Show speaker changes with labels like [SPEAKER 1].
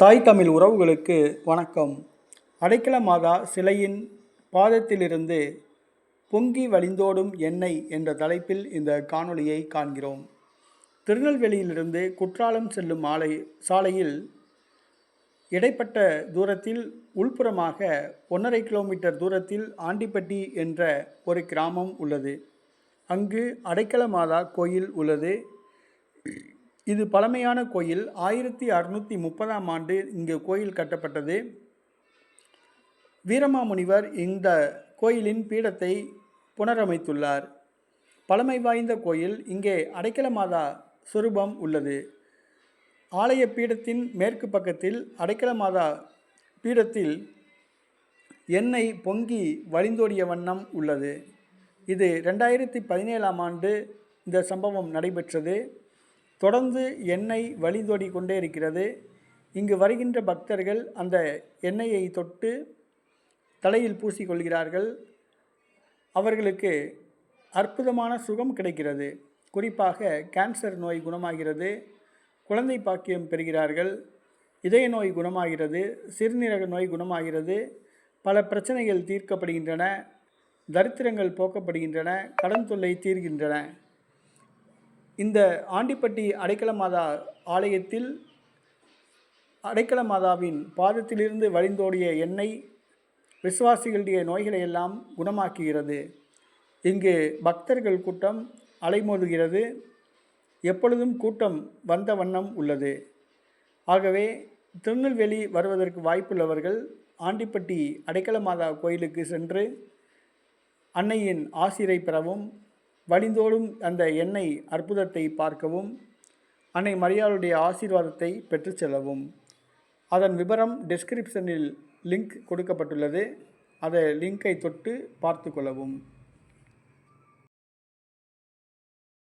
[SPEAKER 1] தாய் தமிழ் உறவுகளுக்கு வணக்கம். அடைக்கல மாதா சிலையின் பாதத்திலிருந்து பொங்கி வழிந்தோடும் எண்ணெய் என்ற தலைப்பில் இந்த காணொளியை காண்கிறோம். திருநெல்வேலியிலிருந்து குற்றாலம் செல்லும் ஆலை சாலையில் இடைப்பட்ட தூரத்தில் உள்புறமாக ஒன்றரை கிலோமீட்டர் தூரத்தில் ஆண்டிப்பட்டி என்ற ஒரு கிராமம் உள்ளது. அங்கு அடைக்கல மாதா கோயில் உள்ளது. இது பழமையான கோயில். ஆயிரத்தி அறுநூற்றி முப்பதாம் ஆண்டு இங்கு கோயில் கட்டப்பட்டது. வீரமாமுனிவர் இந்த கோயிலின் பீடத்தை புனரமைத்துள்ளார். பழமை வாய்ந்த கோயில். இங்கே அடைக்கல மாதா சுரூபம் உள்ளது. ஆலய பீடத்தின் மேற்கு பக்கத்தில் அடைக்கல மாதா பீடத்தில் எண்ணெய் பொங்கி வழிந்தோடிய வண்ணம் உள்ளது. இது ரெண்டாயிரத்தி பதினேழாம் ஆண்டு இந்த சம்பவம் நடைபெற்றது. தொடர்ந்து எண்ணெய் வழிந்தோடி கொண்டே இருக்கிறது. இங்கு வருகின்ற பக்தர்கள் அந்த எண்ணெயை தொட்டு தலையில் பூசிக்கொள்கிறார்கள் அவர்களுக்கு அற்புதமான சுகம் கிடைக்கிறது. குறிப்பாக கேன்சர் நோய் குணமாகிறது. குழந்தை பாக்கியம் பெறுகிறார்கள். இதய நோய் குணமாகிறது. சிறுநீரக நோய் குணமாகிறது. பல பிரச்சனைகள் தீர்க்கப்படுகின்றன. தரித்திரங்கள் போக்கப்படுகின்றன. கடன் தொல்லை தீர்கின்றன. இந்த ஆண்டிப்பட்டி அடைக்கல மாதா ஆலயத்தில் அடைக்கல மாதாவின் பாதத்திலிருந்து வழிந்தோடிய எண்ணெய் விசுவாசிகளுடைய நோய்களை எல்லாம் குணமாக்குகிறது. இங்கு பக்தர்கள் கூட்டம் அலைமோதுகிறது. எப்பொழுதும் கூட்டம் வந்த வண்ணம் உள்ளது. ஆகவே திருநெல்வேலி வருவதற்கு வாய்ப்புள்ளவர்கள் ஆண்டிப்பட்டி அடைக்கல மாதா கோயிலுக்கு சென்று அன்னையின் ஆசிரை பெறவும் வழிந்தோடும் அந்த எண்ணெய் அற்புதத்தை பார்க்கவும் அன்னை மரியாளுடைய ஆசீர்வாதத்தை பெற்று செல்லவும். அதன் விவரம் டெஸ்கிரிப்ஷனில் லிங்க் கொடுக்கப்பட்டுள்ளது. அதை லிங்கை தொட்டு பார்த்து கொள்ளவும்.